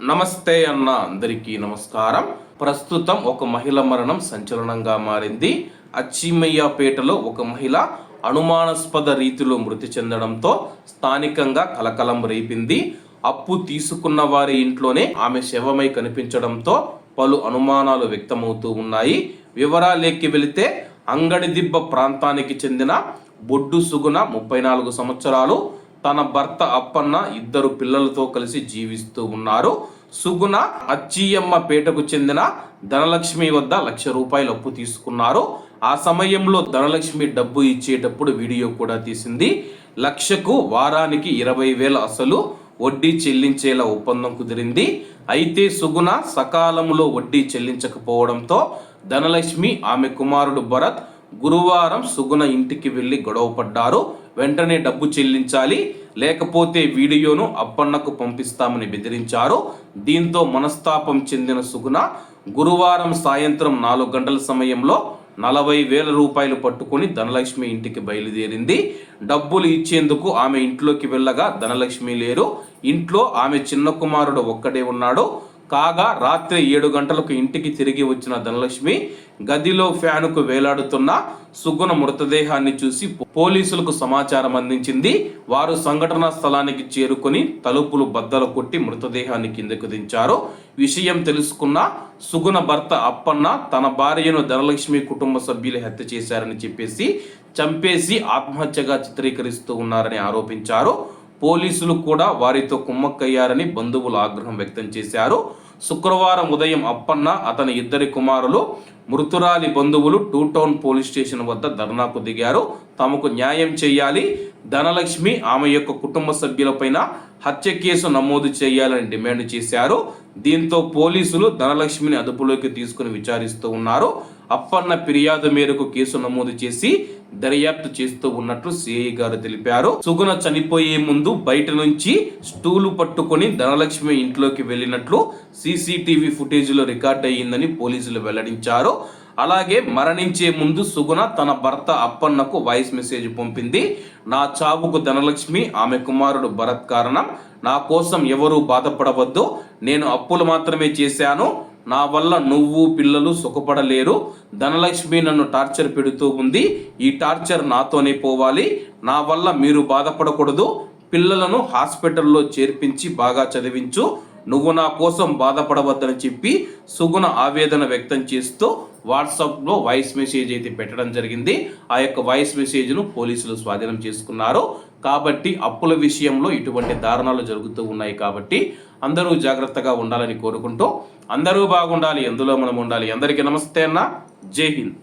నమస్తే అన్న అందరికీ నమస్కారం. ప్రస్తుతం ఒక మహిళ మరణం సంచలనంగా మారింది. అచ్చిమయ్యపేటలో ఒక మహిళ అనుమానాస్పద రీతిలో మృతి చెందడంతో స్థానికంగా కలకలం రేపింది. అప్పు తీసుకున్న వారి ఇంట్లోనే ఆమె శవమై కనిపించడంతో పలు అనుమానాలు వ్యక్తమవుతూ ఉన్నాయి. వివరాలేకి వెళితే అంగడి దిబ్బ ప్రాంతానికి చెందిన బొడ్డు సుగుణ ముప్పై నాలుగు సంవత్సరాలు తన భర్త అప్పన్న ఇద్దరు పిల్లలతో కలిసి జీవిస్తూ ఉన్నారు. సుగుణ అచ్చియమ్మ పేటకు చెందిన ధనలక్ష్మి వద్ద లక్ష రూపాయలు అప్పు తీసుకున్నారు. ఆ సమయంలో ధనలక్ష్మి డబ్బు ఇచ్చేటప్పుడు వీడియో కూడా తీసింది. లక్షకు వారానికి ఇరవై వేల అసలు వడ్డీ చెల్లించేలా ఒప్పందం కుదిరింది. అయితే సుగుణ సకాలంలో వడ్డీ చెల్లించకపోవడంతో ధనలక్ష్మి ఆమె కుమారుడు భరత్ గురువారం సుగుణ ఇంటికి వెళ్ళి గొడవ పడ్డారు వెంటనే డబ్బు చెల్లించాలి. లేకపోతే వీడియోను అప్పన్నకు పంపిస్తామని బెదిరించారు. దీంతో మనస్తాపం చెందిన సుగుణ గురువారం సాయంత్రం నాలుగు గంటల సమయంలో నలభై వేల రూపాయలు పట్టుకుని ధనలక్ష్మి ఇంటికి బయలుదేరింది. డబ్బులు ఇచ్చేందుకు ఆమె ఇంట్లోకి వెళ్ళగా ధనలక్ష్మి లేరు. ఇంట్లో ఆమె చిన్న కుమారుడు ఒక్కడే ఉన్నాడు. కాగా రాత్రి ఏడు గంటలకు ఇంటికి తిరిగి వచ్చిన ధనలక్ష్మి గదిలో ఫ్యానుకు వేలాడుతున్న సుగుణ మృతదేహాన్ని చూసి పోలీసులకు సమాచారం అందించింది. వారు సంఘటనా స్థలానికి చేరుకొని తలుపులు బద్దలు కొట్టి మృతదేహాన్ని కిందకు దించారు. విషయం తెలుసుకున్న సుగుణ భర్త అప్పన్న తన భార్యను ధనలక్ష్మి కుటుంబ సభ్యులు హత్య చేశారని చెప్పేసి చంపేసి ఆత్మహత్యగా చిత్రీకరిస్తూ ఉన్నారని ఆరోపించారు. పోలీసులు కూడా వారితో కుమ్మక్కయ్యారని బంధువులు ఆగ్రహం వ్యక్తం చేశారు. శుక్రవారం ఉదయం అప్పన్న అతని ఇద్దరి కుమారులు మృతురాలి బంధువులు టూ టౌన్ పోలీస్ స్టేషన్ వద్ద ధర్నాకు దిగారు. తమకు న్యాయం చేయాలి. ధనలక్ష్మి ఆమె యొక్క కుటుంబ సభ్యులపైన హత్య కేసు నమోదు చేయాలని డిమాండ్ చేశారు. దీంతో పోలీసులు ధనలక్ష్మిని అదుపులోకి తీసుకుని విచారిస్తూ ఉన్నారు. అప్పన్న ఫిర్యాదు మేరకు కేసు నమోదు చేసి దర్యాప్తు చేస్తూ ఉన్నట్లు సిఐ గారు తెలిపారు. సుగుణ చనిపోయే ముందు బయట నుంచి స్టూలు పట్టుకొని ధనలక్ష్మి ఇంట్లోకి వెళ్ళినట్లు సీసీటీవీ ఫుటేజ్లో రికార్డ్ అయ్యిందని పోలీసులు వెల్లడించారు. అలాగే మరణించే ముందు సుగుణ తన భర్త అప్పన్నకు వాయిస్ మెసేజ్ పంపింది. నా చావుకు ధనలక్ష్మి ఆమె కుమారుడు భరత్ కారణం. నా కోసం ఎవరూ బాధపడవద్దు. నేను అప్పులు మాత్రమే చేశాను. నా వల్ల నువ్వు పిల్లలు సుఖపడలేరు. ధనలక్ష్మి నన్ను టార్చర్ పెడుతూ ఉంది. ఈ టార్చర్ నాతోనే పోవాలి. నా వల్ల మీరు బాధపడకూడదు. పిల్లలను హాస్పిటల్లో చేర్పించి బాగా చదివించు. నువ్వు నా కోసం బాధపడవద్దని చెప్పి సుగుణ ఆవేదన వ్యక్తం చేస్తూ వాట్సాప్లో వాయిస్ మెసేజ్ అయితే పెట్టడం జరిగింది. ఆ యొక్క వాయిస్ మెసేజ్ను పోలీసులు స్వాధీనం చేసుకున్నారు. కాబట్టి అప్పుల విషయంలో ఇటువంటి దారుణాలు జరుగుతూ ఉన్నాయి కాబట్టి అందరూ జాగ్రత్తగా ఉండాలని కోరుకుంటూ అందరూ బాగుండాలి ఎందులో మనం ఉండాలి? అందరికీ నమస్తే అన్న. జై హింద్.